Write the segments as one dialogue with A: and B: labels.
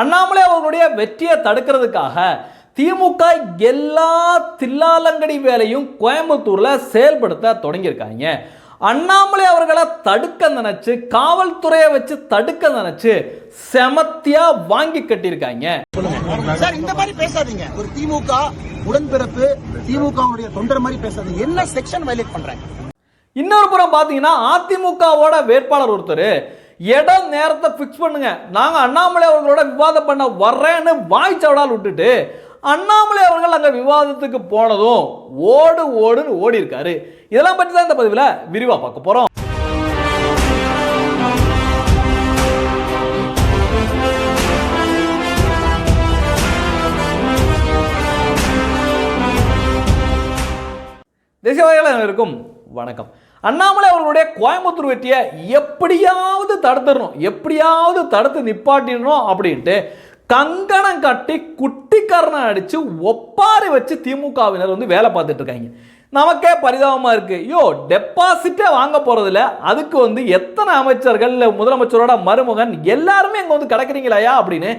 A: அண்ணாமலை அவர்களுடைய வெற்றியை தடுக்கிறதுக்காக திமுக எல்லா தில்லாலங்கடி வேலையும் கோயம்புத்தூர்ல செயல்படுத்த தொடங்கியிருக்காங்க. அண்ணாமலை அவர்களை தடுக்க நினைச்சு காவல்துறையை வச்சு தடுக்க நினைச்சு செமத்தியா வாங்கி கட்டியிருக்காங்க.
B: சார் இந்த மாதிரி பேசாதீங்க. ஒரு திமுக உடன்பிறப்பு திமுகவுடைய தொண்டர் மாதிரி பேசாதீங்க. என்ன செக்ஷன் வயலேட் பண்றாங்க
A: இன்னொரு புறம் பார்த்தீங்கன்னா அதிமுகவோட வேட்பாளர் ஒருத்தர் இடம் நேரத்தை ஃபிக்ஸ் பண்ணுங்க. நாங்கள் அண்ணாமலை அவர்களோட விவாதம் பண்ண வர்றேன்னு வாய்ச்சவடால் விட்டுட்டு அண்ணாமலை அவர்கள் அங்கே விவாதத்துக்கு போனதும் ஓடு ஓடுன்னு ஓடி இருக்காரு. இதெல்லாம் பற்றி தான் இந்த பதிவில் விரிவாக பார்க்க போகிறோம் தேசியவாதிகள் அனைவருக்கும் வணக்கம். அண்ணாமலை அவர்களுடைய கோயம்புத்தூர் வெற்றியை எப்படியாவது தடுத்துடணும் எப்படியாவது தடுத்து நிப்பாட்டிடணும் அப்படின்ட்டு கங்கணம் கட்டி குட்டிக்காரனை அடித்து ஒப்பாரி வச்சு திமுகவினர் வந்து வேலை பார்த்துட்டு இருக்காங்க. நமக்கே பரிதாபமாக இருக்குது ஐயோ டெபாசிட்டே வாங்க போகிறதில்ல அதுக்கு வந்து எத்தனை அமைச்சர்கள் முதலமைச்சரோட மருமகன் எல்லாருமே இங்கே வந்து கிடக்குறீங்களாயா அப்படின்னு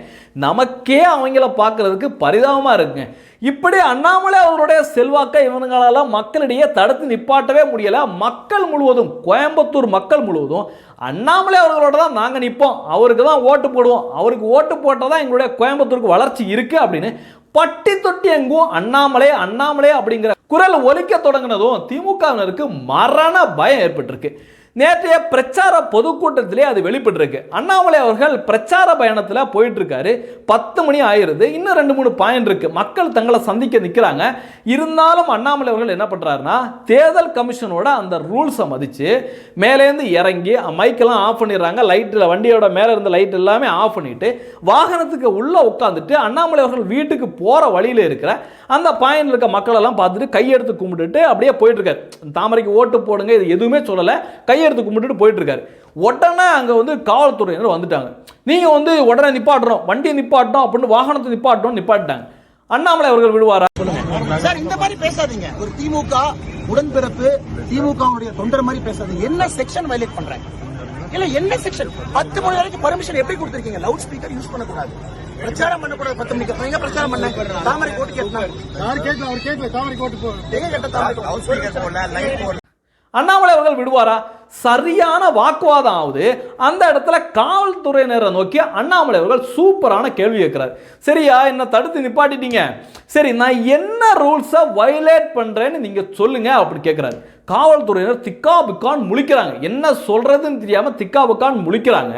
A: நமக்கே அவங்கள பார்க்குறதுக்கு பரிதாபமாக இருக்குங்க. இப்படி அண்ணாமலை அவருடைய செல்வாக்கை இவங்களால மக்களிடையே தடுத்து நிப்பாட்டவே முடியலை. மக்கள் முழுவதும் கோயம்புத்தூர் மக்கள் முழுவதும் அண்ணாமலை அவர்களோட தான் நாங்கள் நிற்போம் அவருக்கு தான் ஓட்டு போடுவோம். அவருக்கு ஓட்டு போட்டால் தான் எங்களுடைய கோயம்புத்தூருக்கு வளர்ச்சி இருக்குது அப்படின்னு பட்டி தொட்டி எங்கும் அண்ணாமலை அண்ணாமலை அப்படிங்கிற குரல் ஒலிக்க தொடங்கினதும் திமுகவினருக்கு மரண பயம் ஏற்பட்டிருக்கு. நேற்றைய பிரச்சார பொதுக்கூட்டத்திலே அது வெளிப்பட்டிருக்கு. அண்ணாமலை அவர்கள் பிரச்சார பயணத்தில் போயிட்டுருக்காரு பத்து மணி ஆயிடுது இன்னும் ரெண்டு மூணு பாயிண்ட் இருக்குது மக்கள் தங்களை சந்திக்க நிற்கிறாங்க இருந்தாலும் அண்ணாமலை அவர்கள் என்ன பண்ணுறாருன்னா தேர்தல் கமிஷனோட அந்த ரூல்ஸை மதித்து மேலேருந்து இறங்கி மைக்கெல்லாம் ஆஃப் பண்ணிடுறாங்க. லைட்டில் வண்டியோட மேலே இருந்த லைட் எல்லாமே ஆஃப் பண்ணிட்டு வாகனத்துக்கு உள்ளே உட்காந்துட்டு அண்ணாமலை அவர்கள் வீட்டுக்கு போகிற வழியில் இருக்கிற அந்த பாயிண்ட் இருக்க மக்களெல்லாம் பார்த்துட்டு கையெடுத்து கும்பிட்டுட்டு அப்படியே போயிட்டுருக்காரு தாமரைக்கு ஓட்டு போடுங்க இது எதுவுமே சொல்லலை. கை கையெடுத்து கும்பிட்டுட்டு போயிட்டு இருக்காரு உடனே அங்கே வந்து காவல்துறையினர் வந்துட்டாங்க. நீங்கள் வந்து உடனே நிப்பாட்டுறோம் வண்டியை நிப்பாட்டணும் அப்படின்னு வாகனத்தை நிப்பாட்டணும் நிப்பாட்டிட்டாங்க. அண்ணாமலை அவர்கள் விடுவாரா
B: சார் இந்த மாதிரி பேசாதீங்க. ஒரு திமுக உடன்பிறப்பு திமுகவுடைய தொண்டர் மாதிரி பேசாதீங்க. என்ன செக்ஷன் வயலேட் பண்றாங்க இல்ல என்ன செக்ஷன் பத்து மணி வரைக்கும் பர்மிஷன் எப்படி கொடுத்திருக்கீங்க? லவுட் ஸ்பீக்கர் யூஸ் பண்ணக்கூடாது. பிரச்சாரம் பண்ணக்கூடாது பத்து மணிக்கு. எங்க பிரச்சாரம் பண்ண? தாமரை கோட்டு? கேட்டாங்க
C: யாரு கேட்கல அவர் கேட்கல. தாமரை கோட்டு போ
B: எங்க கேட்ட தாமரை லவுட் ஸ்பீக்கர் போடல லைட் போடல.
A: அண்ணாமலை அவர்கள் விடுவாரா? சரியான வாக்குவாதம் ஆகுது. அந்த இடத்துல காவல்துறையினரை நோக்கி அண்ணாமலை அவர்கள் சூப்பரான கேள்வி கேட்கிறார். சரியா என்ன தடுத்து நிப்பாட்டிட்டீங்க. சரி நான் என்ன ரூல்ஸை வயலேட் பண்ணுறேன்னு நீங்கள் சொல்லுங்க அப்படி கேட்குறாரு. காவல்துறையினர் திக்காபுக்கான் முழிக்கிறாங்க. என்ன சொல்கிறதுன்னு தெரியாமல் திக்காபுக்கான் முழிக்கிறாங்க.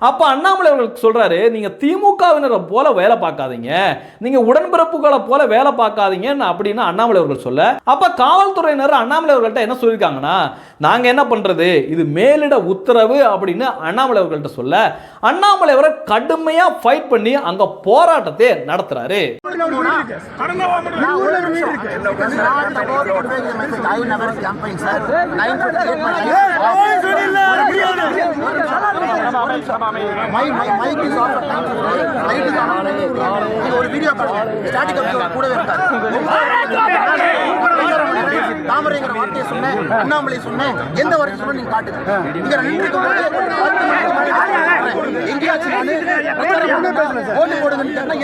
A: அப்போ அண்ணாமலை அவர்களுக்கு சொல்கிறாரு நீங்கள் திமுகவினரை போல வேலை பார்க்காதீங்க நீங்கள் உடன்பிறப்புகளை போல வேலை பார்க்காதீங்கன்னு அப்படின்னு அண்ணாமலை அவர்கள் சொல்ல அப்போ காவல்துறையினர் அண்ணாமலை அவர்கள்ட்ட என்ன சொல்லியிருக்காங்கன்னா நாங்கள் என்ன பண்றது இது மேலிட உத்தரவு அப்படின்னு அண்ணாமலை அவர்கள்ட்ட சொல்ல அண்ணாமலை அவரை கடுமையாக ஃபைட் பண்ணி அங்கே போராட்டத்தை நடத்துகிறாரு
B: நான் ஒரு ஒரு வீடியோ ஸ்டாட்டிக் அப்சர்வர் கூடவே இருக்காரு. தாமரைங்கிற வார்த்தையை சொன்னேன் அண்ணாமலை சொன்னேன். எந்த வார்த்தை சொன்ன நீங்க காட்டுங்க. நீங்க ரெண்டு போது எங்கேயாச்சும் ஓட்டு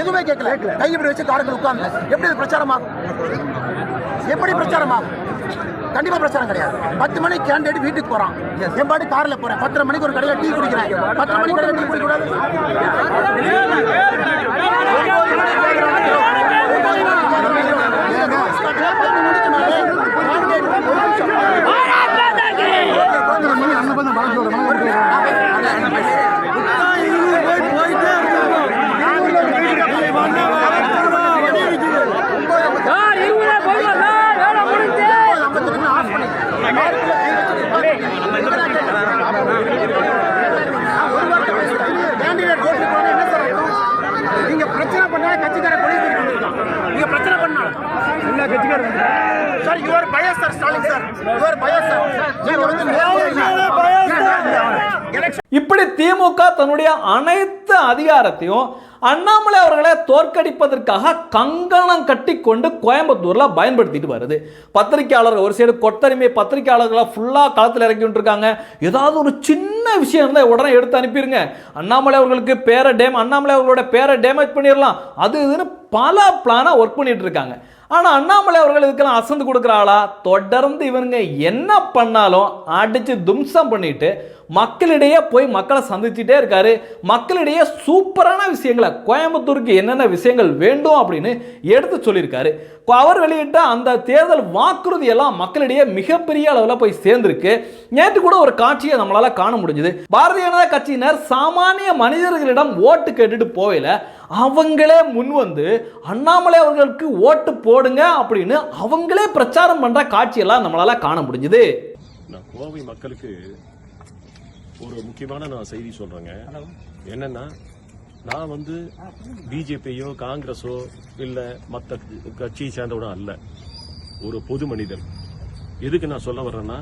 B: எதுவுமே கேட்கல. கை வச்சு காரத்தில் உட்கார்ந்து. எப்படி பிரச்சாரமாகும்? எப்படி பிரச்சாரமாகும்? கண்டிப்பா பிரச்சாரம் கிடையாது. பத்து மணிக்கு கேண்டிடேட் வீட்டுக்கு போறான். என் பாட்டு கார்ல போறேன். பத்தரை மணிக்கு ஒரு கடையில டீ குடிக்கிறேன். பத்தரை மணிக்கு கடையில டீ குடிக்க கூடாது
C: அண்ணன் பண்ண வழக்கு வர வழக்கு
B: கேண்டிடேட் ஓட்டு போனா என்ன சார் அர்த்தம்? நீங்க பிரச்சனை பண்ணா கட்சிக்கார கொலை பண்ணி வந்திருக்கான் நீங்க பிரச்சனை பண்ணா என்ன கட்சிக்கார sir your bias sir Stalin sir your bias sir நீங்க வந்து எலெக்ஷன்
A: இப்படி திமுக தன்னுடைய அனைத்து அதிகாரத்தையும் அண்ணாமலை அவர்களை தோற்கடிப்பதற்காக கங்கணம் கட்டி கொண்டு கோயம்புத்தூர்ல பயன்படுத்திட்டு வருது. பத்திரிகையாளர்கள் ஒரு சைடு கொத்தரிமை பத்திரிகையாளர்களை ஃபுல்லா களத்தில் இறக்கி விட்டுருக்காங்க. ஏதாவது ஒரு சின்ன விஷயம் இருந்தால் உடனே எடுத்து அனுப்பிடுங்க அண்ணாமலை அவர்களுக்கு பேரை டேம் அண்ணாமலை அவர்களோட பேரை டேமேஜ் பண்ணிடலாம். அது இதுன்னு பல பிளானாக ஒர்க் பண்ணிட்டு இருக்காங்க. ஆனால் அண்ணாமலை அவர்கள் இதுக்கெல்லாம் அசந்து கொடுக்குற ஆளா? தொடர்ந்து இவனுங்க என்ன பண்ணாலும் அடித்து தும்சம் பண்ணிட்டு மக்களிடையே போய் மக்களை சந்திச்சுட்டே இருக்காரு. மக்களிடையே சூப்பரான விஷயங்களை கோயம்புத்தூருக்கு என்னென்ன விஷயங்கள் வேண்டும் அப்படின்னு எடுத்து சொல்லியிருக்காரு. அவர் வெளியிட்ட அந்த தேர்தல் வாக்குறுதி எல்லாம் மக்களிடையே மிகப்பெரிய அளவில் போய் சேர்ந்திருக்கு. நேற்று கூட ஒரு காட்சியை நம்மளால காண முடிஞ்சது. பாரதிய ஜனதா கட்சியினர் சாமானிய மனிதர்களிடம் ஓட்டு கேட்டுட்டு போகல அவங்களே முன் வந்து அண்ணாமலை அவர்களுக்கு ஓட்டு போடுங்க அப்படின்னு அவங்களே பிரச்சாரம் பண்ற காட்சியெல்லாம் நம்மளால காண முடிஞ்சது.
D: கோவை மக்களுக்கு ஒரு முக்கியமான நான் செய்தி சொல்றேங்க. என்னன்னா நான் வந்து பிஜேபியோ காங்கிரஸோ இல்ல மத்த கட்சியை சேர்ந்தவனோ அல்ல. ஒரு பொது மனிதன். எதுக்கு நான் சொல்ல வர்றேன்னா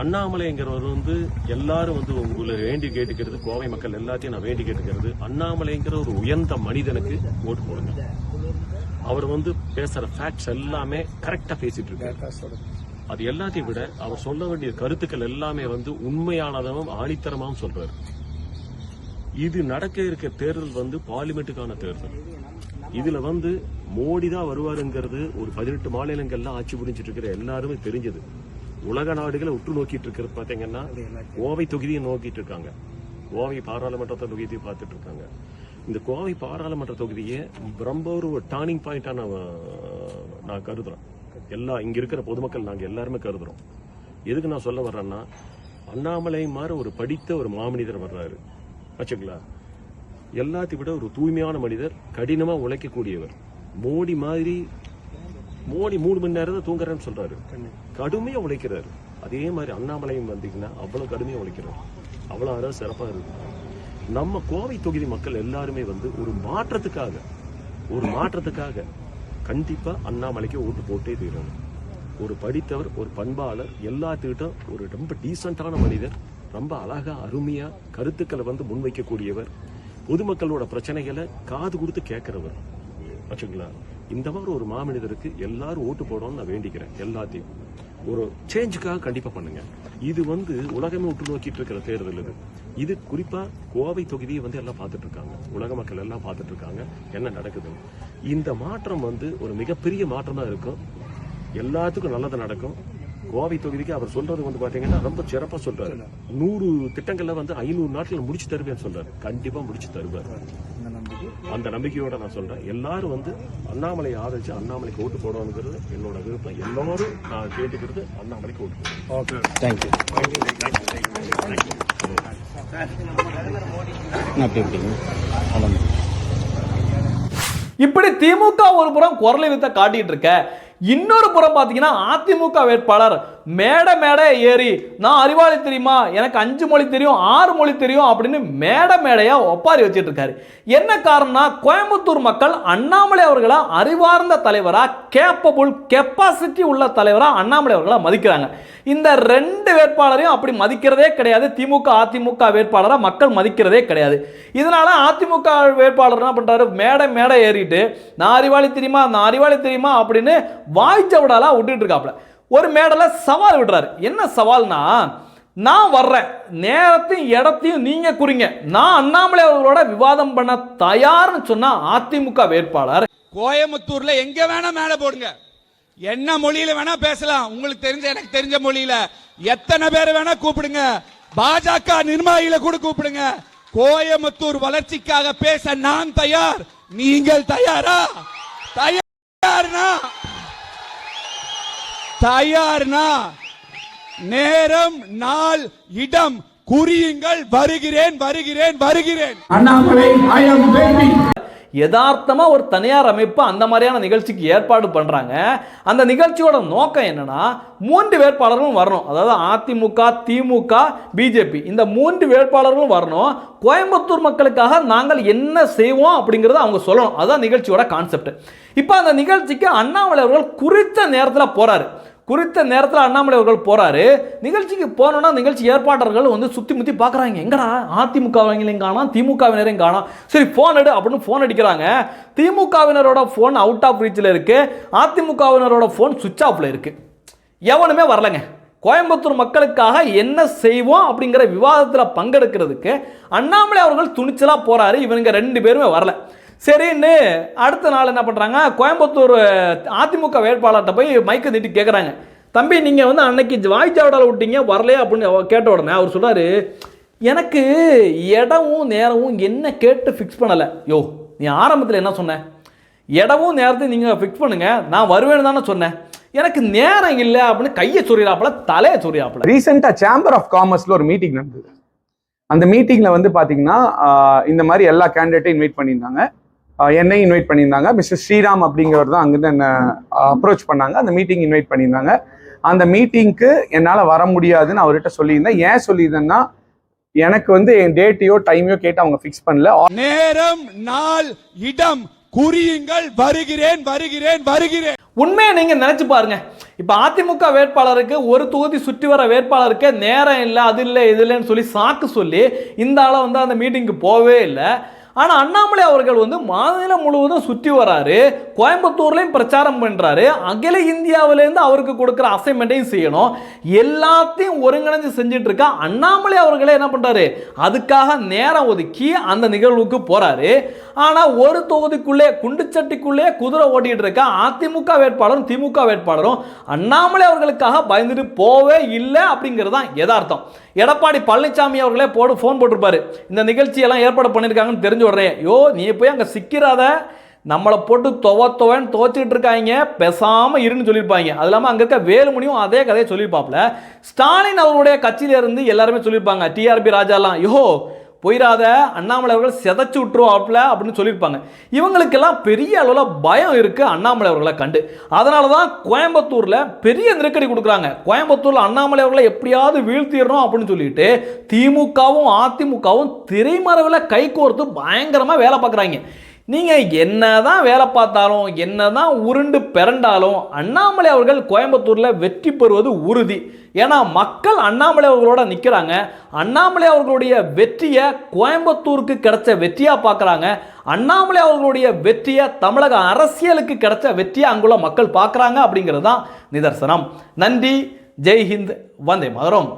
D: அண்ணாமலைங்கிறவர் வந்து எல்லாரும் வந்து உங்களை வேண்டி கேட்டுக்கிறது கோவை மக்கள் எல்லாத்தையும் நான் வேண்டி கேட்டுக்கிறது. அண்ணாமலைங்கிற ஒரு உயர்ந்த மனிதனுக்கு ஓட்டு போடுங்க. அவர் வந்து பேசுற ஃபேக்ட்ஸ் எல்லாமே கரெக்டா பேசிட்டு இருக்காரு. அது எல்லாத்தையும் விட அவர் சொல்ல வேண்டிய கருத்துக்கள் எல்லாமே வந்து உண்மையானதாகவும் ஆணித்தரமாகவும் சொல்றாரு. இது நடக்க இருக்க தேர்தல் வந்து பார்லிமெண்ட்டுக்கான தேர்தல். இதுல வந்து மோடி தான் வருவாருங்கிறது ஒரு பதினெட்டு மாநிலங்கள்லாம் ஆட்சி புரிஞ்சிட்டு இருக்கிற எல்லாருமே தெரிஞ்சது. உலக நாடுகளை உற்று நோக்கிட்டு இருக்கிறது பாத்தீங்கன்னா கோவை தொகுதியை நோக்கிட்டு இருக்காங்க. கோவை பாராளுமன்ற தொகுதியை பார்த்துட்டு இருக்காங்க. இந்த கோவை பாராளுமன்ற தொகுதியை ரொம்ப ஒரு டர்னிங் பாயிண்டா நான் நான் கருதுறேன். எல்லா இங்க இருக்கிற பொதுமக்கள் நாங்க எல்லாருமே கருதுறோம். எதுக்கு நான் சொல்ல வர்றேன்னா அண்ணாமலை மாதிரி ஒரு படித்த ஒரு மாமனிதர் வர்றாரு. வச்சுங்களா எல்லாத்தையும் விட ஒரு தூய்மையான மனிதர் கடினமா உழைக்கக்கூடியவர். மோடி மாதிரி மோடி மூணு மணி நேரம் தான் தூங்குறேன்னு சொல்றாரு. கடுமையா உழைக்கிறாரு. அதே மாதிரி அண்ணாமலையும் வந்தீங்கன்னா அவ்வளவு கடுமையா உழைக்கிறார். அவ்வளவு அற சிறப்பா இருக்கு. நம்ம கோவை தொகுதி மக்கள் எல்லாருமே வந்து ஒரு மாற்றத்துக்காக ஒரு மாற்றத்துக்காக கண்டிப்பாக அண்ணாமலைக்கு ஓட்டு போட்டே தீரணும். ஒரு படித்தவர் ஒரு பண்பாளர் எல்லாத்துக்கிட்டும் ஒரு ரொம்ப டீசென்டான மனிதர் ரொம்ப அழகா அருமையா கருத்துக்களை வந்து முன்வைக்கக்கூடியவர் பொதுமக்களோட பிரச்சனைகளை காது கொடுத்து கேட்கிறவர். வச்சுங்களா இந்த மாதிரி ஒரு மாமனிதருக்கு எல்லாரும் ஓட்டு போடணும்னு நான் வேண்டிக்கிறேன் எல்லாத்தையும். ஒரு சேஞ்சுக்காக கண்டிப்பா பண்ணுங்க. இது வந்து உலகமே உற்று நோக்கிட்டு இருக்கிற தேர்தல் இது. இது குறிப்பா கோவை தொகுதியை வந்து எல்லாம் பார்த்துட்டு இருக்காங்க உலக மக்கள் எல்லாம் பார்த்துட்டு இருக்காங்க என்ன நடக்குது இந்த மாற்றம் வந்து ஒரு மிகப்பெரிய மாற்றமா இருக்கும். எல்லாத்துக்கும் நல்லது நடக்கும். கோவை தொகுதிக்கு அவர் சொல்றது வந்து பாத்தீங்கன்னா ரொம்ப சிறப்பா சொல்றாரு. நூறு திட்டங்கள்ல வந்து ஐநூறு நாட்கள் முடிச்சு தருவேன்னு சொல்றாரு. கண்டிப்பா முடிச்சு தருவார். அந்த நம்பிக்கையோட நான் சொல்றேன். எல்லாரும் வந்து அண்ணாமலை ஆதரிச்சு அண்ணாமலைக்கு ஓட்டு போடணுங்கிறது என்னோட விருப்பம். எல்லாரும் நான் கேட்டுக்கிறது அண்ணாமலைக்கு ஓட்டு
A: இப்படி திமுக ஒரு புறம் குரலை வித்த காட்டிட்டு இருக்க இன்னொரு புறம் பார்த்தீங்கன்னா அதிமுக வேட்பாளர் மேடை மேடை ஏறி நான் அறிவாளி தெரியுமா? எனக்கு அஞ்சு மொழி தெரியும் ஆறு மொழி தெரியும் அப்படின்னு மேடை மேடையா ஒப்பாரி வச்சுட்டு இருக்காரு என்ன காரணம்னா கோயம்புத்தூர் மக்கள் அண்ணாமலை அவர்களை அறிவார்ந்த தலைவரா கேப்பபுள் கெப்பாசிட்டி உள்ள தலைவரா அண்ணாமலை அவர்களை மதிக்கிறாங்க. இந்த ரெண்டு வேட்பாளரையும் அப்படி மதிக்கிறதே கிடையாது. திமுக அதிமுக வேட்பாளரை மக்கள் மதிக்கிறதே கிடையாது. இதனால அதிமுக வேட்பாளர் என்ன பண்றாரு? மேடை மேடை ஏறிட்டு நான் அறிவாளி தெரியுமா? நான் அறிவாளி தெரியுமா? அப்படின்னு வாய்ச்சவடாலாம் விட்டுட்டு இருக்காப்ல ஒரு மேடல சவால் விடுறாரு. என்ன சவால்னா நான் வர்றேன். நேரத்தையும் இடத்தையும் நீங்க குறிங்க. நான் அண்ணாமலை அவர்களோட விவாதம் பண்ண தயார்னு சொன்னா அதிமுக வேட்பாளர்.
E: கோயம்புத்தூர்ல எங்க வேணா மேல போடுங்க. என்ன மொழியில வேணா பேசலாம். உங்களுக்கு தெரிஞ்ச எனக்கு தெரிஞ்ச மொழியில. எத்தனை பேர் வேணா கூப்பிடுங்க. பாஜக நிர்வாகிகளை கூட கூப்பிடுங்க. கோயம்புத்தூர் வளர்ச்சிக்காக பேச நான் தயார். நீங்கள் தயாரா? தயார்னா தயார்னா நேரம் நாள் இடம் குறியுங்கள் வருகிறேன் வருகிறேன் வருகிறேன்.
F: அண்ணாமலை ஐ
A: யதார்த்தமா ஒரு தனியார் அமைப்பு அந்த மாதிரியான நிகழ்ச்சிக்கு ஏற்பாடு பண்றாங்க. அந்த நிகழ்ச்சியோட நோக்கம் என்னன்னா மூன்று வேட்பாளர்களும் வரணும். அதாவது அதிமுக திமுக பிஜேபி. இந்த மூன்று வேட்பாளர்களும் வரணும். கோயம்புத்தூர் மக்களுக்காக நாங்கள் என்ன செய்வோம் அப்படிங்கறத அவங்க சொல்லணும். அதுதான் நிகழ்ச்சியோட கான்செப்ட் இப்போ அந்த நிகழ்ச்சிக்கு அண்ணாமலை அவர்கள் குறித்த நேரத்தில் போறாரு. குறித்த நேரத்தில் அண்ணாமலை அவர்கள் போகிறாரு நிகழ்ச்சிக்கு போனோன்னா நிகழ்ச்சி ஏற்பாட்டர்கள் வந்து சுற்றி முற்றி பார்க்குறாங்க எங்கடா அதிமுகவினரையும் காணோம் திமுகவினரையும் காணோம். சரி ஃபோன் எடு அப்படின்னு ஃபோன் அடிக்கிறாங்க. திமுகவினரோட ஃபோன் அவுட் ஆஃப் ரீச்சில் இருக்குது அதிமுகவினரோட ஃபோன் சுவிட்ச் ஆஃப்ல இருக்கு. எவனுமே வரலங்க. கோயம்புத்தூர் மக்களுக்காக என்ன செய்வோம் அப்படிங்கிற விவாதத்தில் பங்கெடுக்கிறதுக்கு அண்ணாமலை அவர்கள் துணிச்சலாக போகிறாரு இவனுங்க ரெண்டு பேருமே வரல. சரின்னு அடுத்த நாள் என்ன பண்ணுறாங்க கோயம்புத்தூர் அதிமுக வேட்பாளர்கிட்ட போய் மைக்கை நீட்டி கேட்குறாங்க தம்பி நீங்கள் வந்து அன்னைக்கு வாய் சாவடால விட்டீங்க வரலையே? அப்படின்னு கேட்ட உடனே அவர் சொல்கிறாரு எனக்கு இடமும் நேரமும் என்ன கேட்டு ஃபிக்ஸ் பண்ணலை. யோ நீ ஆரம்பத்தில் என்ன சொன்ன? இடமும் நேரத்தையும் நீங்கள் ஃபிக்ஸ் பண்ணுங்கள் நான் வருவேன்னு தானே சொன்னேன். எனக்கு நேரம் இல்லை அப்படின்னு கையை சொறியாப்புல தலையை சொறியாப்புல
G: ரீசெண்டாக சேம்பர் ஆஃப் காமர்ஸில் ஒரு மீட்டிங் நடந்தது. அந்த மீட்டிங்கில் வந்து பார்த்தீங்கன்னா இந்த மாதிரி எல்லா கேண்டிடேட்டையும் இன்வைட் பண்ணியிருந்தாங்க. என்னையும் இன்வைட் பண்ணியிருந்தாங்க. மிஸ்டர் ஸ்ரீராம் அப்படிங்கிறவர் தான் அங்கிருந்து என்ன அப்ரோச் பண்ணாங்க. அந்த மீட்டிங் இன்வைட் பண்ணியிருந்தாங்க. அந்த மீட்டிங்க்கு என்னால் வர முடியாதுன்னு அவர்கிட்ட சொல்லியிருந்தேன். ஏன் சொல்லியிருந்தேன்னா எனக்கு வந்து என் டேட்டையோ டைமையோ கேட்டு அவங்க ஃபிக்ஸ் பண்ணல.
E: நேரம் நாள் இடம் குறியுங்கள். வருகிறேன் வருகிறேன் வருகிறேன்.
A: உண்மையை நீங்க நினைச்சு பாருங்க. இப்ப அதிமுக வேட்பாளருக்கு ஒரு தொகுதி சுற்றி வர வேட்பாளருக்கு நேரம் இல்லை அது இல்லை இது இல்லைன்னு சொல்லி சாக்கு சொல்லி இந்த ஆளை வந்து அந்த மீட்டிங்க்கு போகவே இல்லை. ஆனால் அண்ணாமலை அவர்கள் வந்து மாநிலம் முழுவதும் சுற்றி வராரு கோயம்புத்தூர்லேயும் பிரச்சாரம் பண்ணுறாரு அகில இந்தியாவிலேருந்து அவருக்கு கொடுக்குற அசைன்மெண்ட்டையும் செய்யணும். எல்லாத்தையும் ஒருங்கிணைஞ்சு செஞ்சுட்டு இருக்கா அண்ணாமலை அவர்களே என்ன பண்ணுறாரு அதுக்காக நேரம் ஒதுக்கி அந்த நிகழ்வுக்கு போகிறாரு ஆனால் ஒரு தொகுதிக்குள்ளே குண்டுச்சட்டிக்குள்ளே குதிரை ஓட்டிகிட்டு இருக்கா அதிமுக வேட்பாளரும் திமுக வேட்பாளரும் அண்ணாமலை அவர்களுக்காக பயந்துட்டு போவே இல்லை அப்படிங்கிறது தான் எதார்த்தம் எடப்பாடி பழனிசாமி அவர்களே போடு ஃபோன் போட்டிருப்பாரு. இந்த நிகழ்ச்சியெல்லாம் ஏற்பாடு பண்ணியிருக்காங்கன்னு தெரிஞ்சு உடனே யோ நீ போய் அங்கே சிக்கிறாத நம்மளை போட்டு துவ துவன்னு துவச்சிக்கிட்டு இருக்காங்க. பேசாமல் இருன்னு சொல்லியிருப்பாங்க. அது இல்லாமல் அங்கே இருக்க வேலுமணியும் அதே கதையை சொல்லியிருப்பாப்புல. ஸ்டாலின் அவருடைய கட்சியிலேருந்து எல்லாருமே சொல்லியிருப்பாங்க. டிஆர்பி ராஜாலாம் யோ போயிடாத அண்ணாமலை அவர்கள் செதைச்சு விட்டுருவாப்ல அப்படின்னு சொல்லியிருப்பாங்க. இவங்களுக்கெல்லாம் பெரிய அளவில் பயம் இருக்குது அண்ணாமலை அவர்களை கண்டு. அதனால தான் கோயம்புத்தூரில் பெரிய நெருக்கடி கொடுக்குறாங்க. கோயம்புத்தூரில் அண்ணாமலை அவர்களை எப்படியாவது வீழ்த்திடணும் அப்படின்னு சொல்லிட்டு திமுகவும் அதிமுகவும் திரைமறைவில் கை கோர்த்து பயங்கரமாக வேலை பார்க்குறாங்க. நீங்கள் என்ன தான் வேலை பார்த்தாலும் என்ன தான் உருண்டு பிறண்டாலும் அண்ணாமலை அவர்கள் கோயம்புத்தூரில் வெற்றி பெறுவது உறுதி. ஏன்னா மக்கள் அண்ணாமலை அவர்களோட நிற்கிறாங்க அண்ணாமலை அவர்களுடைய வெற்றியை கோயம்புத்தூருக்கு கிடைச்ச வெற்றியாக பார்க்குறாங்க. அண்ணாமலை அவர்களுடைய வெற்றியை தமிழக அரசியலுக்கு கிடைச்ச வெற்றியை அங்குள்ள மக்கள் பார்க்குறாங்க அப்படிங்கிறது தான் நிதர்சனம். நன்றி. ஜெய்ஹிந்த். வந்தே மதுரம்.